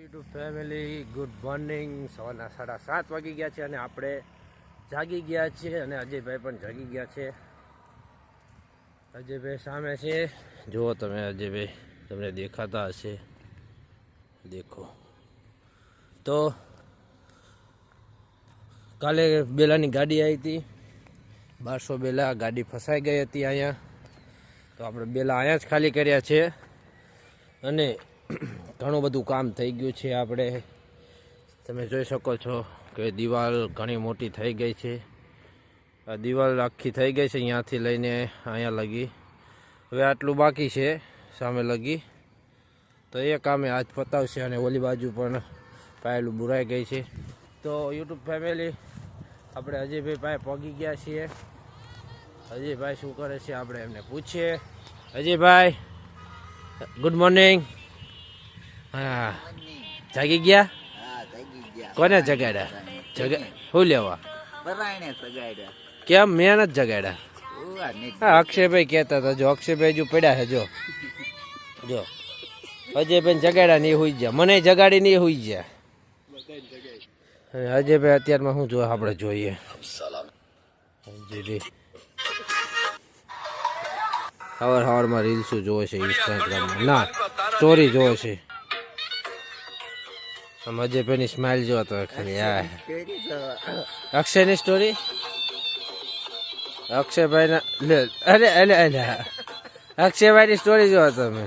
YouTube family, good morning. સવારના સાડા સાત વાગી ગયા છે અને આપણે જાગી ગયા છીએ અને અજયભાઈ પણ જાગી ગયા છે. અજયભાઈ સામે છે. જુઓ તમે અજયભાઈ, તમને દેખાતા હશે. દેખો. તો કાલે બેલાની ગાડી આવી હતી. બારસો બેલા ગાડી ફસાઈ ગઈ હતી અહીંયા. તો આપણે બેલા અહીંયા જ ખાલી કર્યા છે. અને ઘણું બધું કામ થઈ ગયું છે આપણે. તમે જોઈ શકો છો કે દિવાલ ઘણી મોટી થઈ ગઈ છે. આ દિવાલ આખી થઈ ગઈ છે, અહીંયાથી લઈને અહીંયા લગી. હવે આટલું બાકી છે, સામે લગી. તો એ કામે આજ પતાવશે અને ઓલી બાજુ પણ પાયેલું બુરાઈ ગઈ છે. તો યુટ્યુબ ફેમિલી, આપણે અજયભાઈ પાસે પગી ગયા છીએ. અજયભાઈ શું કરે છે, આપણે એમને પૂછીએ. Ajaybhai, good morning. હા. જાગી ગયા? કોને જગાડ્યા? જગા શું લેવા? કેમ? મેં નથી જગાડ્યા. હા, અક્ષયભાઈ કહેતા હતા, જો અક્ષયભાઈ જો પડ્યા છે, જો. જો. અજયભાઈ જગાડ્યા નહીં હોઈ ગયા. મને જગાડી નહીં હોઈ ગયા. અજયભાઈ અત્યારમાં શું જો આપણે જોઈએ? અજયભાઈ સવાર સવારમાં રીલ્સો જોવે છે ઇન્સ્ટાગ્રામમાં ના સ્ટોરી જોવે છે. આમ અજયભાઈની સ્માઇલ જોવા તો ખાલી યાર કેરી તો અક્ષયની સ્ટોરી અક્ષયભાઈ લે અરે અરે અરે અક્ષયભાઈની સ્ટોરી જો તમે.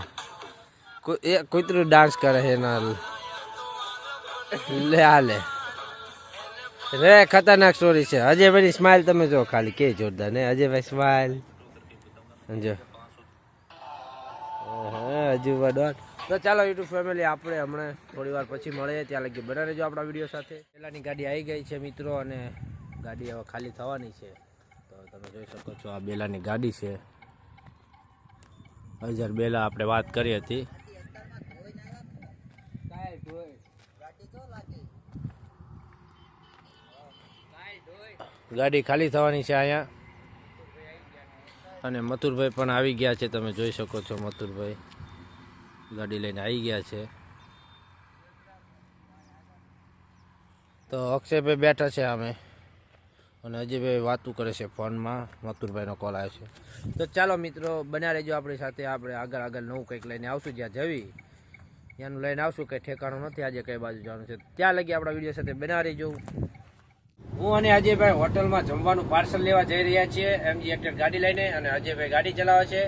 એ કૂતરું ડાન્સ કરે છે એના લે આ લે. રે ખતરનાક સ્ટોરી છે. અજયભાઈની સ્માઇલ તમે જો ખાલી કે જોરદાર ને? અજયભાઈ સ્માઇલ જો હજુ ડોટ તો ચાલો યુટ્યુબ ફેમિલી આપણે હમણાં થોડી વાર પછી મળીએ. ત્યાં લગી બના રહેજો આપણા વીડિયો સાથે. પહેલાંની ગાડી આવી ગઈ છે, મિત્રો, અને ગાડી હવે ખાલી થવાની છે. તો તમે જોઈ શકો છો, આ બેલાની ગાડી છે. હજાર બેલા આપણે વાત કરી હતી. ગાડી ખાલી થવાની છે અહીંયા. અને મથુરભાઈ પણ આવી ગયા છે, તમે જોઈ શકો છો મથુરભાઈ. ગાડી લઈને આવી ગયા છે. તો અક્ષયભાઈ બેઠા છે અમે. અને અજયભાઈ વાતું કરે છે ફોનમાં. મથુરભાઈનો કોલ આવ્યો છે. તો ચાલો મિત્રો, બન્યા રહેજો આપણી સાથે. આપણે આગળ આગળ નવું કંઈક લઈને આવશું જ્યાં જવી. ત્યાંનું લઈને આવશું, કંઈ ઠેકાણું નથી. આજે કઈ બાજુ જવાનું છે. ત્યાં લગી આપણા વીડિયો સાથે બના રહેજો. હું અને અજયભાઈ હોટલમાં જમવાનું પાર્સલ લેવા જઈ રહ્યા છીએ એમજી એક્ટર ગાડી લઈને અને અજયભાઈ ગાડી ચલાવે છે.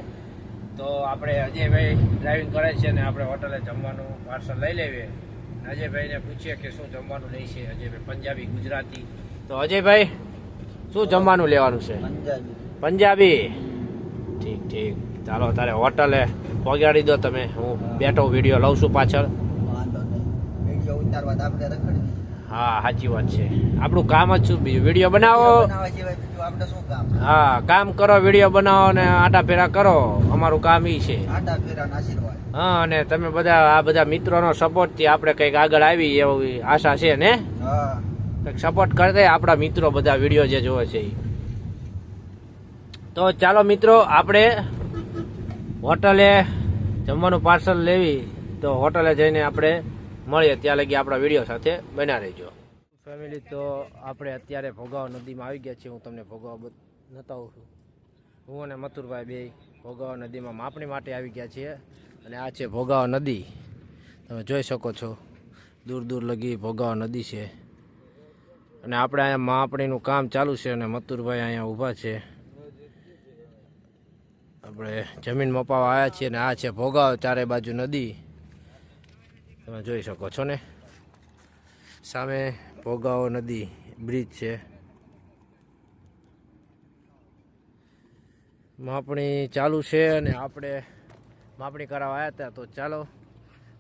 તો આપણે અજયભાઈ ડ્રાઇવિંગ કરે છે અને આપણે હોટલે જમવાનું પાર્સલ લઈ લેવીએ. અજયભાઈને પૂછીએ કે શું જમવાનું લે છે અજયભાઈ પંજાબી ગુજરાતી. તો અજયભાઈ શું જમવાનું લેવાનું છે? પંજાબી. ઠીક ઠીક. ચાલો તારે હોટલે પહોંચાડી દો તમે. હું બેઠો વીડિયો લઉં છું પાછળ. વાંધો નહીં. વીડિયો ઉતારવા આપણે રખડી હા સાચી વાત છે. આપણું કામ જ શું બીજું વીડિયો બનાવો. હા કામ કરો વીડિયો બનાવો ને આટા ફેરા કરો. અમારું કામ ઈ છે. હા અને તમે બધા આ બધા મિત્રોનો સપોર્ટથી આપણે કંઈક આગળ આવી એવી આશા છે ને? સપોર્ટ કરતા આપણા મિત્રો બધા વીડિયો જે જોવે છે તો ચાલો મિત્રો આપણે હોટલે જમવાનું પાર્સલ લેવી તો હોટલે જઈને આપણે મળીએ ત્યાં લગી આપણા વીડિયો સાથે. બન્યા રહેજો. ફેમિલી તો આપણે અત્યારે ભોગાવ નદીમાં આવી ગયા છીએ. હું તમને ભોગાવ બતાવું છું. હું અને મથુરભાઈ બે ભોગાવ નદીમાં માપણી માટે આવી ગયા છીએ. અને આ છે ભોગાવ નદી. તમે જોઈ શકો છો. દૂર દૂર લગી ભોગાવ નદી છે. અને આપણે અહીંયા માપણીનું કામ ચાલુ છે અને મથુરભાઈ અહીંયા ઊભા છે. આપણે જમીન મપાવા આવ્યા છીએ અને આ છે ભોગાવ ચારે બાજુ નદી. તમે જોઈ શકો છો ને. સામે ભોગાવ નદી, બ્રિજ છે. માપણી ચાલુ છે અને આપણે માપણી કરાવવા આવ્યા હતા, તો ચાલો.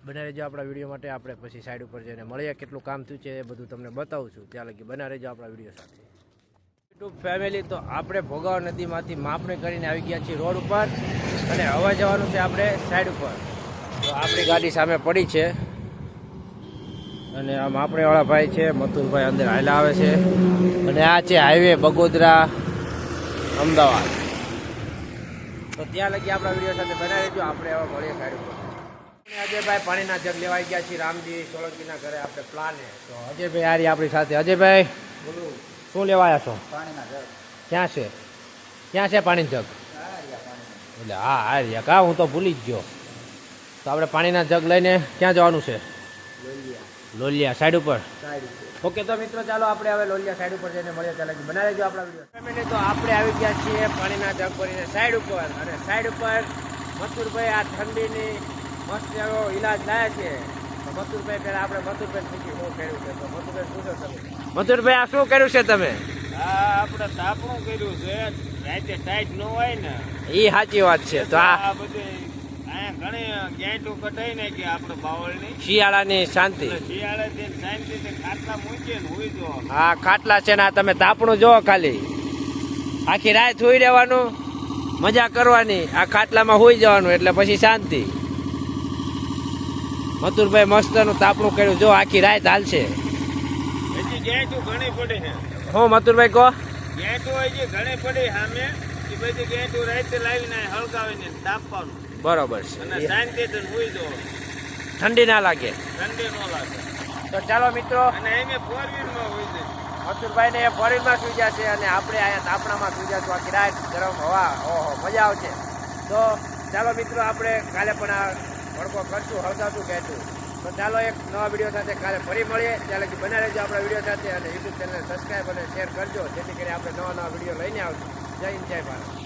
બના રહેજો આપણા વીડિયો માટે. આપણે પછી સાઈડ ઉપર જઈને મળીએ. કેટલું કામ થયું છે એ બધું તમને બતાવું છું. ત્યાં લગી બના રહેજો આપણા વીડિયો સાથે. યુટ્યુબ ફેમિલી તો આપણે ભોગાવ નદીમાંથી માપણી કરીને આવી ગયા છીએ રોડ ઉપર. અને હવા જવાનું છે આપણે સાઈડ ઉપર. તો આપણી ગાડી સામે પડી છે. અને આ માપણીવાળા ભાઈ છે મથુરભાઈ અંદર હાલા આવે છે. અને આ છે હાઈવે બગોદરા અમદાવાદ. તો ત્યાં લગી આપણા વીડિયો સાથે બનાવી દેજો આપણે હવે મળીએ સાઈડ અજયભાઈ પાણીના જગ લેવાઈ ગયા છીએ. રામજી સોલંકીના ઘરે આપણે પ્લાને તો અજયભાઈ આરી આપણી સાથે. અજયભાઈ બોલું. શું લેવાયા છો? પાણીના જગ. ક્યાં છે? ક્યાં છે પાણીની જગ? એટલે હા રહ્યા. કા હું તો ભૂલી જ ગયો. તો આપણે પાણીના જગ લઈને ક્યાં જવાનું છે? લોલિયા સાઈડ ઉપર. સાઈડ ઓકે તો મિત્રો ચાલો આપણે હવે લોલિયા સાઈડ ઉપર જઈને મળીએ ચાલે. બનાવી લેજો આપણા વીડિયો. તો આપણે આવી ગયા છીએ પાણીના જગ ભરીને સાઈડ ઉપર. અને સાઈડ ઉપર મથુરભાઈ આ ઠંડીની મસ્ત એવો ઈલાજ લાયા છે. તો મથુરભાઈ પહેલાં આપણે મથુરભાઈ પૂછી શું કર્યું છે. તો મથુરભાઈ તમે મથુરભાઈ આ શું કર્યું છે તમે? આ આપણે તાપણું કર્યું છે. રાતે ટાઈટ ન હોય ને. એ સાચી વાત છે. તો આ આ બધે શિયાળાની શાંતિ. હા ખાટલા હુઈ છે ને આ તમે તાપણું જોવો ખાલી. આખી રાત સુઈ રહેવાનું મજા કરવાની આ ખાટલામાં સુઈ જવાનું એટલે પછી શાંતિ. મથુરભાઈ મસ્તનું તાપણું કર્યું. જો આખી રાત હાલશે. હું મથુરભાઈ કહો. ઘણી પડી સામે. એ બધી ગેંટું રાતે લાવીને હળગાવીને તાપવાનું બરોબર અને છે શાંતિથી હુઈ જવો ઠંડી ના લાગે. ઠંડી ન લાગે. તો ચાલો મિત્રો અને એને ફોર વ્હીલમાં હુઈ જાય એ ને ફોરેનમાં સુઈ છે અને આપણે અહીંયા તાપણામાં સુઈ જશું આખી રાત ગરમ હવા ઓહો મજા આવશે. તો ચાલો મિત્રો આપણે કાલે પણ આ ભડકો કરશું હળગાવશું કહેશું. તો ચાલો એક નવા વીડિયો સાથે કાલે ફરી મળીએ. ત્યારે કે લેજો રહેજો આપણા વીડિયો સાથે અને યુટ્યુબ ચેનલ સબસ્ક્રાઈબ અને શેર કરજો. જેથી કરી આપણે નવા નવા વીડિયો લઈને આવશું. જય હિન્દ જય ભારત